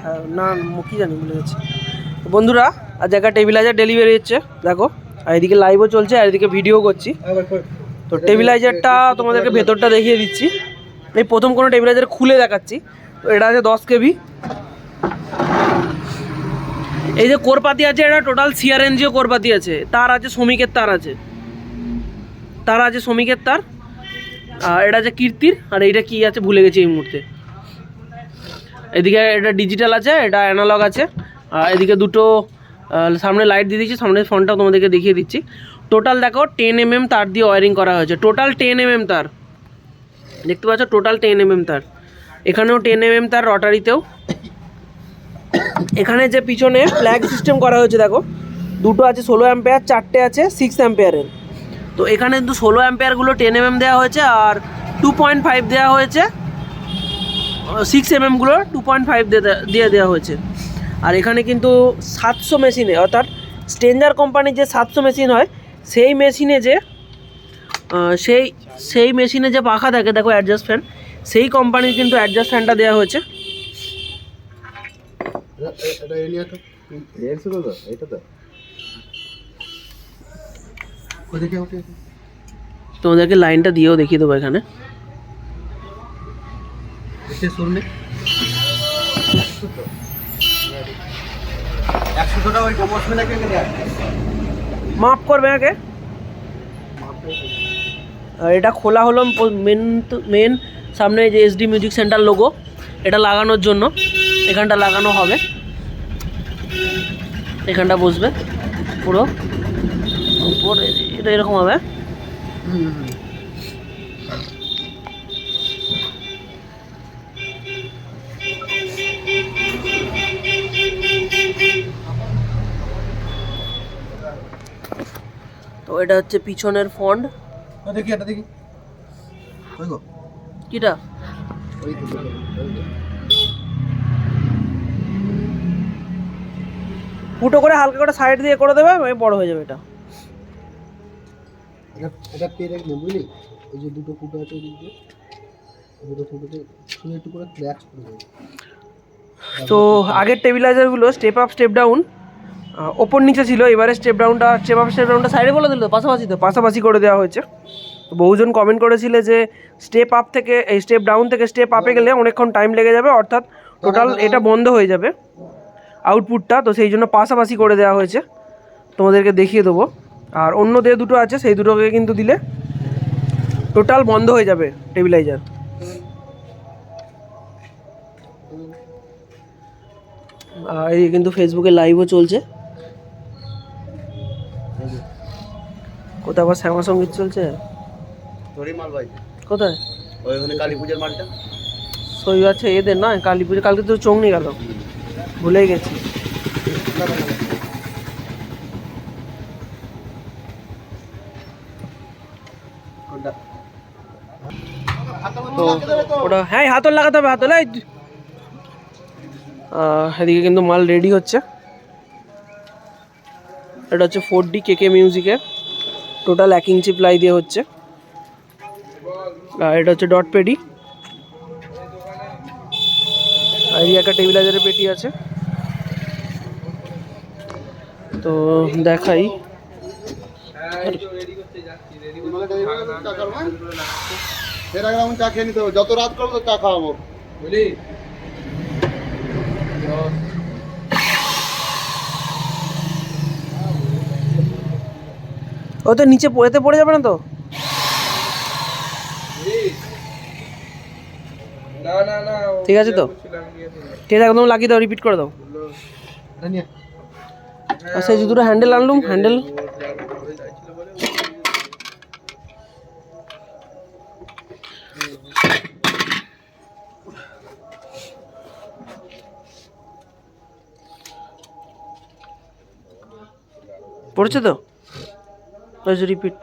হ্যাঁ, না কি জানি ভুলে গেছি। বন্ধুরা আর জায়গা টেবিলাইজার ডেলিভারি হচ্ছে। দেখো আর এদিকে লাইভও চলছে আর এদিকে ভিডিও করছি। তো টেবিলাইজারটা তোমাদেরকে ভেতরটা দেখিয়ে দিচ্ছি। এই প্রথম কোনো টেবিলাইজার খুলে দেখাচ্ছি। তো এটা আছে দশ কেবি। এই যে কোরপাতি আছে এটা টোটাল সিআরএনজিও কোরপাতি আছে। তার আছে শ্রমিকের তার আছে। তার আছে শ্রমিকের তার, আর এটা আছে কীর্তির, আর এইটা কি আছে ভুলে গেছি এই মুহূর্তে। এদিকে এটা ডিজিটাল আছে, এটা অ্যানালগ আছে, আর এদিকে দুটো সামনে লাইট দিয়ে দিচ্ছি সামনে ফোনটাও তোমাদেরকে দেখিয়ে দিচ্ছি। টোটাল দেখো টেন এম তার দিয়ে ওয়ারিং করা হয়েছে। টোটাল টেন এম তার। দেখতে পাচ্ছ টোটাল টেন এম তার। এখানেও টেন এম তার রটারিতেও। এখানে যে পিছনে ফ্ল্যাগ সিস্টেম করা হয়েছে, দেখো। দুটো আছে ষোলো অ্যাম্পেয়ার চারটে আছে সিক্স অ্যাম্পেয়ারের তো এখানে কিন্তু ষোলো অ্যাম্পেয়ারগুলো টেন এম দেওয়া হয়েছে আর টু পয়েন্ট ফাইভ দেওয়া হয়েছে। সিক্স এম এমগুলো টু পয়েন্ট ফাইভ দিয়ে দেওয়া হয়েছে। আর এখানে কিন্তু সাতশো মেশিনে অর্থাৎ স্টেঞ্জার কোম্পানির যে সাতশো মেশিন হয় সেই মেশিনে যে সেই সেই মেশিনে যে পাখা থাকে দেখো অ্যাডজাস্ট ফ্যান সেই কোম্পানির কিন্তু অ্যাডজাস্ট ফ্যানটা দেওয়া হয়েছে। এটা এটা এলিয়া তো। দেখছ তো। তোমাদেরকে লাইনটা দিয়েও দেখিয়ে দেবো এখানে। মাফ করবে আগে আর এটা খোলা হলো মেন মেন সামনে যে এসডি মিউজিক সেন্টার লোগো এটা লাগানোর জন্য। এখানটা লাগানো হবে। এখানটা বসবে পুরো। উপর এটা এরকম হবে? তো এটা হচ্ছে পিছনের ফন্ড। দেখি এটা দেখি। ওই গো। কিটা। ফুটো করে হালকা করে সাইড দিয়ে করে দেবে বড় হয়ে যাবে এটা। এটা এটা পেয়ে বুঝলি এই যে দুটো ফুটো আছে ওদিক দিয়ে দুটো ফুটোতে শুধু একটু করে ক্র্যাচ করে দেবে। তো আগের টেবিলাইজারগুলো স্টেপ আপ স্টেপ ডাউন ওপর নিচে ছিল এবারে স্টেপ ডাউনটা স্টেপ আপ স্টেপ ডাউনটা সাইডে বলে দিল পাশাপাশি তো? পাশাপাশি করে দেওয়া হয়েছে। তো বহুজন কমেন্ট করেছিলে যে স্টেপ আপ থেকে এই স্টেপ ডাউন থেকে স্টেপ আপে গেলে অনেকক্ষণ টাইম লেগে যাবে অর্থাৎ টোটাল এটা বন্ধ হয়ে যাবে আউটপুটটা তো সেই জন্য পাশাপাশি করে দেওয়া হয়েছে। তোমাদেরকে দেখিয়ে দেবো। আর অন্য যে দুটো আছে সেই দুটোকে কিন্তু দিলে টোটাল বন্ধ হয়ে যাবে টেবিলাইজার আর এই কিন্তু ফেসবুকে লাইভও চলছে। কোথাও আবার শ্যামা সংগীত চলছে? কোথায়? কালী পূজার মালটা। সই আছে এদের নয় কালী পুজো কালকে তো চোখনি গেল। ভুলেই গেছি। তো ওটা হ্যাঁ হাতল লাগাতে হবে, হাতলে এদিকে কিন্তু মাল রেডি হচ্ছে। এটা হচ্ছে ফোর ডি কেকে মিউজিকের টোটাল এক ইঞ্চি প্লাই দিয়ে হচ্ছে। আর এটা হচ্ছে ডট পেডি আর একটা টেবিলাইজারের পেটি আছে। তো দেখাই। এর আগে আমি চা খেয়ে নিতে হবে যত রাত করব চা খাওয়াবো বুঝলি ও তো নিচে পড়েতে পড়ে যাবে না তো? ঠিক আছে তো? ঠিক আছে একদম লাগিয়ে দাও রিপিট করে দাও। সেই জুতোটা হ্যান্ডেল আনলুম হ্যান্ডেল পড়ছে তো? ওই যে রিপিট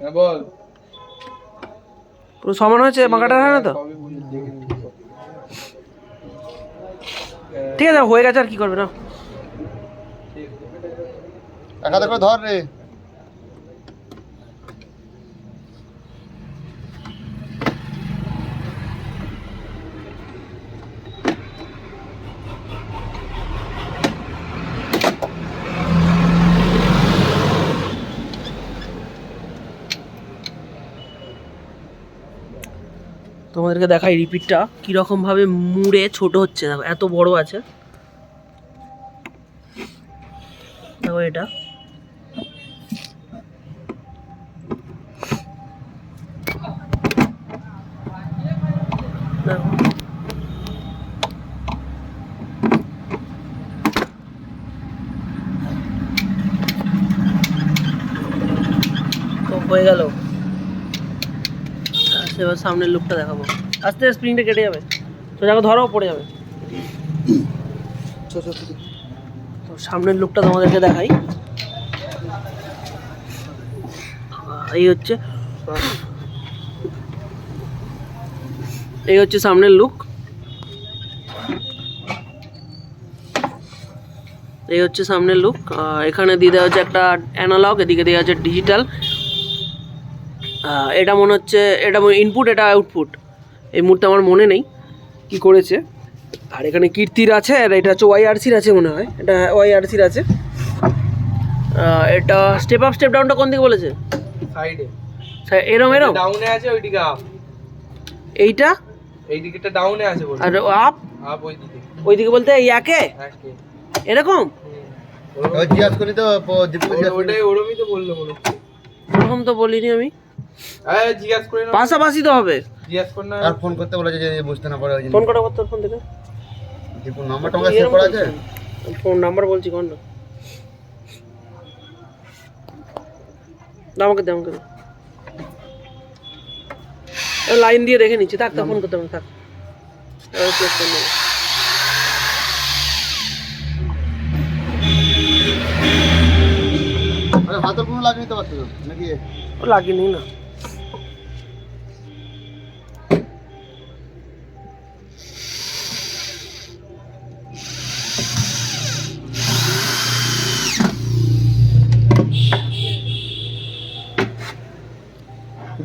হ্যাঁ পুরো সমান হয়েছে? মাকাটা হয় না তো? ঠিক আছে হয়ে গেছে আর কি করবে না এক হাতে করে ধর রে। তোমাদেরকে দেখাই রিপিটটা কীরকম ভাবে মুড়ে ছোট হচ্ছে, দেখো, এত বড় আছে। দেখো এটা। হয়ে গেল। এবার সামনের লুকটা দেখাবো। আস্তে স্প্রিংটা কেটে যাবে। তো দেখো, ধরো পড়ে যাবে। তো সামনের লুকটা তোমাদেরকে দেখাই। এই হচ্ছে এই হচ্ছে সামনের লুক এই হচ্ছে সামনের লুক এখানে দিয়ে দেওয়া হচ্ছে একটা অ্যানালগ এদিকে দেওয়া হচ্ছে ডিজিটাল এটা মনে হচ্ছে এটা ইনপুট এটা আউটপুট এই মুহূর্তে আমার মনে নেই কি করেছে। আর এখানে কীর্তির আছে আর এটা হচ্ছে ওয়াইআরসির আছে মনে হয়। এটা ওয়াইআরসির আছে। এটা স্টেপ আপ স্টেপ ডাউনটা কোন দিকে বলেছে? সাইডে এরম এরম? ডাউনে আছে ওইদিকে আপ এইটা? এই দিকেটা ডাউনে আছে বল আর আপ আপ ওই দিকে ওইদিকে বলতে এই একে? এরকম? ওই জিজ্ঞাস করি তো প- দীপু ওটাই ওরমই তো বলল হচ্ছে। ওরকম তো বলিনি আমি। জিজ্ঞাস করে পাশাপাশি তো হবে। জিজ্ঞাস কর না আর ফোন করতে বলেছে যে বুঝতে না পারে ওই ফোন করা করতে ফোন থেকে? সেভ করা আছে? ফোন নাম্বার বলছি কোন না। আমাকে দে আমাকে দে লাইন দিয়ে দেখে নিচ্ছি। থাক ফোন করতে হবে থাক। এবার করে নেব। হাতের কোনো লাগিয়ে নিতে পারতো নাকি? ও লাগিনি না।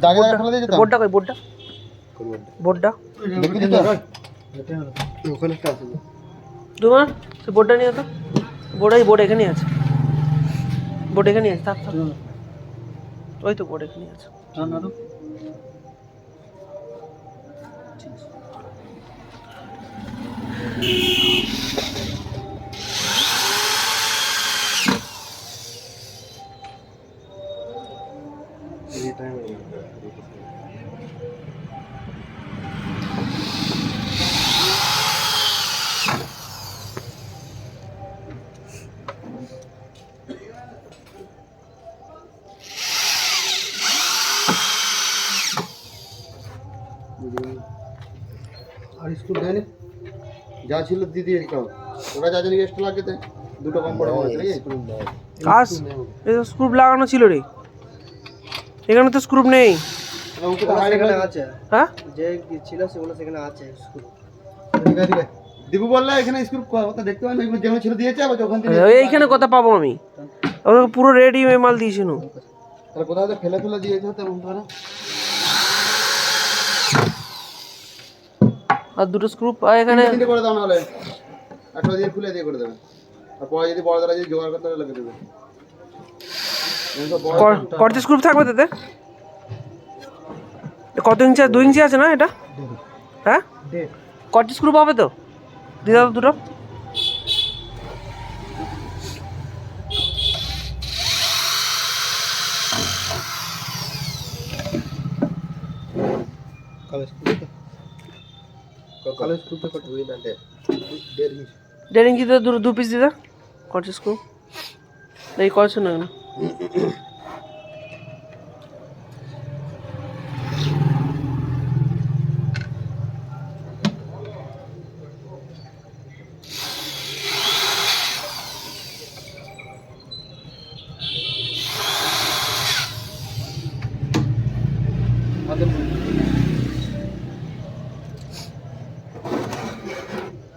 দাগে দাগে ফেলে দিয়ে যেতাম। বোর্ডটা কই বোর্ডটা? বোর্ডটা? দেখবি দিতে ওখানে একটা আছে। তোমার সে বোর্ডটা নিয়ে তো। বোর্ড এই বোর্ড এখানেই আছে। বোর্ড এখানেই আছে থাক থাক। ওই তো বোর্ড এখানেই আছে। না আর স্কুল দেয়নি যা ছিল দিদি এরকম ওরা যা জানি এক্সট্রা লাগে তো দুটো কম নাকি? আস এই স্ক্রুপ লাগানো ছিল রে। এখানে তো স্ক্রুপ নেই। হ্যাঁ? যে ছিল সেগুলো সেখানে আছে স্কুল ঠিক আছে বললে এখানে স্কুল কথা দেখতে পাই না যেমন ছিল দিয়েছে আবার এইখানে কথা পাবো আমি। পুরো রেডি মাল দিয়েছিল তাহলে কোথাও ফেলে ফেলে দিয়েছে তেমন তো না আর দুটো স্ক্রুপ এখানে। তিনটে করে দাও নাহলে। একটা দিয়ে খুলে দিয়ে করে দেবে। আর পরে যদি বড় দ্বারা যদি জোগাড় করতে লাগিয়ে দেবে। কত স্ক্রুপ থাকবে তাতে? কত ইঞ্চি? দু ইঞ্চি আছে না এটা? হ্যাঁ? কত স্ক্রুপ হবে তো? দিয়ে দাও দুটো। কালো স্কুল কালো স্কুল তো কত হয়ে দাঁড়ে দেড় ইঞ্চ দেড় ইঞ্চি তো দু পিস দিয়ে দাও কত স্ক্রুপ এই কত না কেন হাতের ইয়ার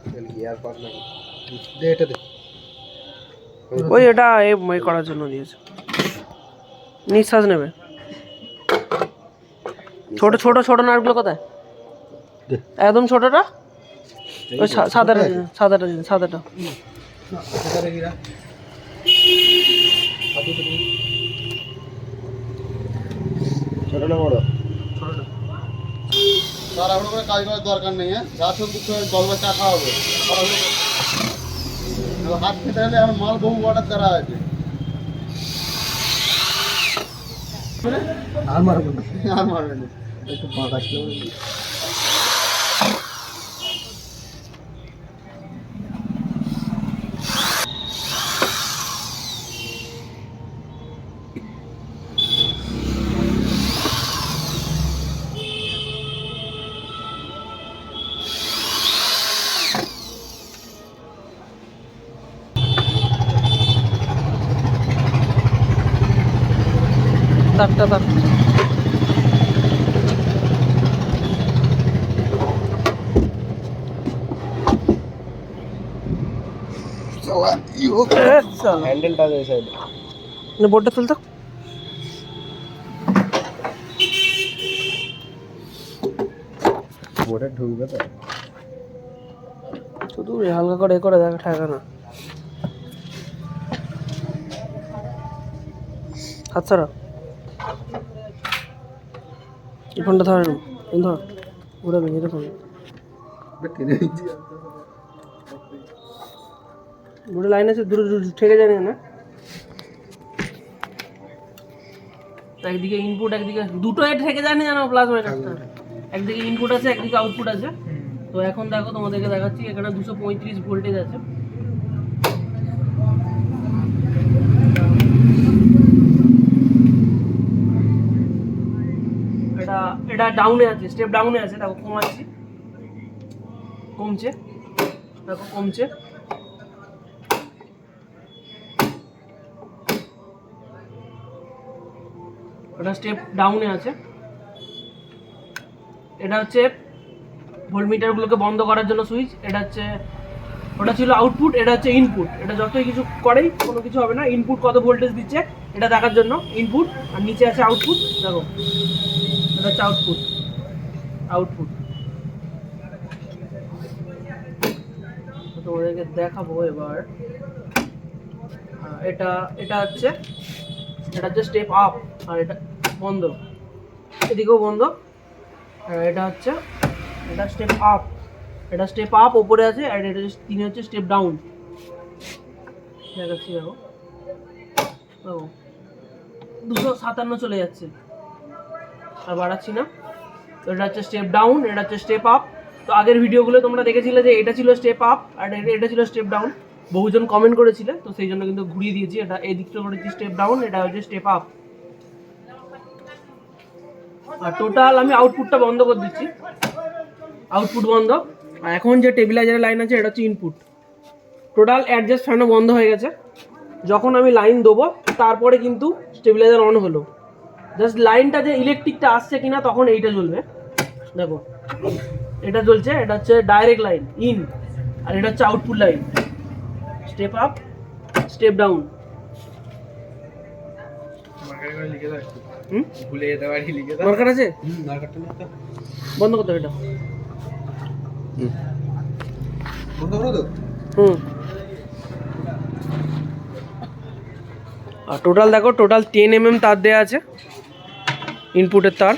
পাস না দে এটা দে। ওই এটা এ এ করার জন্য দিয়েছে। নিঃশ্বাস নেবে। ছোট ছোট ছোট নাটগুলো কোথায়? একদম ছোটটা? ওই সাদাটা সাদাটা দিন, সাদাটা। ছোট না বড়? এখন করে কাজ করার দরকার নেই হ্যাঁ? যা সব কিছু জল বা চা খাওয়াবো। তাড়াহুড়ো। হাত খেতে হলে আমার মাল বহু অর্ডার করা আছে। আর মারবেন আর মারবে না। একটু বাঁকা হ্যান্ডেলটা এই সাইডে বোর্ডটা তুলতো বোর্ডে ঢুকবে তো শুধু এ হালকা করে এ করে দেখা ঠেকা না হাত ছাড়া এই ফোনটা ধরে না এই ধর ঘুরাবে এরকম দুটো লাইন আছে, দুটো দুটো ঠেকে যায় না একদিকে ইনপুট একদিকে দুটো এ ঠেকে যায় না জানো প্লাস মাইনাসটা একদিকে ইনপুট আছে, একদিকে আউটপুট আছে। তো এখন দেখো, তোমাদেরকে দেখাচ্ছি, এখানে দুশো পঁয়ত্রিশ ভোল্টেজ আছে। এটা এটা ডাউনে আছে স্টেপ ডাউনে আছে, দেখো কমাচ্ছি। কমছে, দেখো কমছে। ওটা স্টেপ ডাউনে আছে। এটা হচ্ছে ভোল্টমিটারগুলোকে বন্ধ করার জন্য সুইচ এটা হচ্ছে, ওটা ছিল আউটপুট এটা হচ্ছে ইনপুট এটা যতই কিছু করেই কোনো কিছু হবে না। ইনপুট কত ভোল্টেজ দিচ্ছে, এটা দেখার জন্য ইনপুট আর নিচে আছে আউটপুট দেখো। এটা হচ্ছে আউটপুট আউটপুট তোমাদেরকে দেখাবো এবার। এটা এটা হচ্ছে এটা হচ্ছে স্টেপ আপ আর এটা বন্ধ। এদিকেও বন্ধ। আর এটা হচ্ছে, এটা স্টেপ আপ এটা স্টেপ আপ ওপরে আছে, আর এটা তিনি হচ্ছে স্টেপ ডাউন দেখাচ্ছি দেখো। দেখো দুশো সাতান্ন চলে যাচ্ছে। আর বাড়াচ্ছি না। তো এটা হচ্ছে স্টেপ ডাউন এটা হচ্ছে স্টেপ আপ তো আগের ভিডিওগুলো তোমরা দেখেছিলে যে এটা ছিল স্টেপ আপ আর এটা ছিল স্টেপ ডাউন বহুজন কমেন্ট করেছিলে, তো সেই জন্য কিন্তু ঘুরিয়ে দিয়েছি। এটা এই দিকটা করেছি স্টেপ ডাউন এটা হচ্ছে স্টেপ আপ আর টোটাল আমি আউটপুটটা বন্ধ করে দিচ্ছি। আউটপুট বন্ধ। আর এখন যে টেবিলাইজারের লাইন আছে, এটা হচ্ছে ইনপুট টোটাল অ্যাডজাস্ট ফ্যানও বন্ধ হয়ে গেছে। যখন আমি লাইন দেবো, তারপরে কিন্তু স্টেবিলাইজার অন হলো। জাস্ট লাইনটা যে ইলেকট্রিকটা আসছে কিনা, তখন এইটা জ্বলবে দেখো, এটা জ্বলছে এটা হচ্ছে ডাইরেক্ট লাইন ইন আর এটা হচ্ছে output line step up step down দরকার আছে? বন্ধ করতে হবে এটা। বন্ধ করো তো। হুম। আর টোটাল দেখো টোটাল টেন এম এম তার দেওয়া আছে ইনপুটের তার।